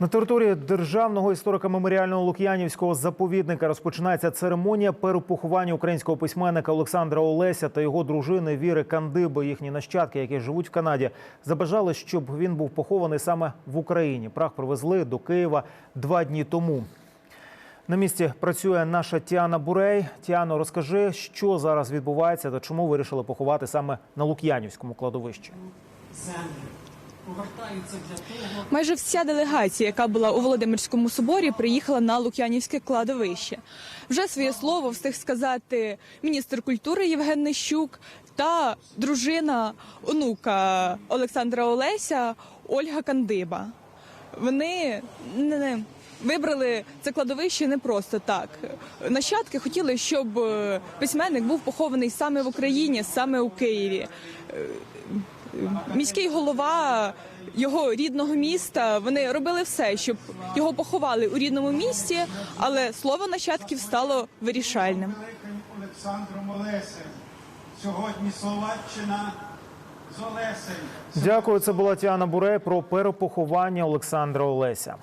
На території державного історико-меморіального Лук'янівського заповідника розпочинається церемонія перепоховання українського письменника Олександра Олеся та його дружини Віри Кандиби. Їхні нащадки, які живуть в Канаді, забажали, щоб він був похований саме в Україні. Прах привезли до Києва два дні тому. На місці працює наша Тіана Бурей. Тіано, розкажи, що зараз відбувається та чому вирішили поховати саме на Лук'янівському кладовищі. Повертаються Майже вся делегація, яка була у Володимирському соборі, приїхала на Лук'янівське кладовище. Вже своє слово встиг сказати міністр культури Євген Нищук та дружина онука Олександра Олеся Ольга Кандиба. Вони не вибрали це кладовище не просто так. Нащадки хотіли, щоб е, письменник був похований саме в Україні, саме у Києві міський голова його рідного міста. Вони робили все, щоб його поховали у рідному місті, але слово нащадків стало вирішальним. Олександром Олесем. Сьогодні Словаччина. Дякую. Це була Тіана Бурей про перепоховання Олександра Олеся.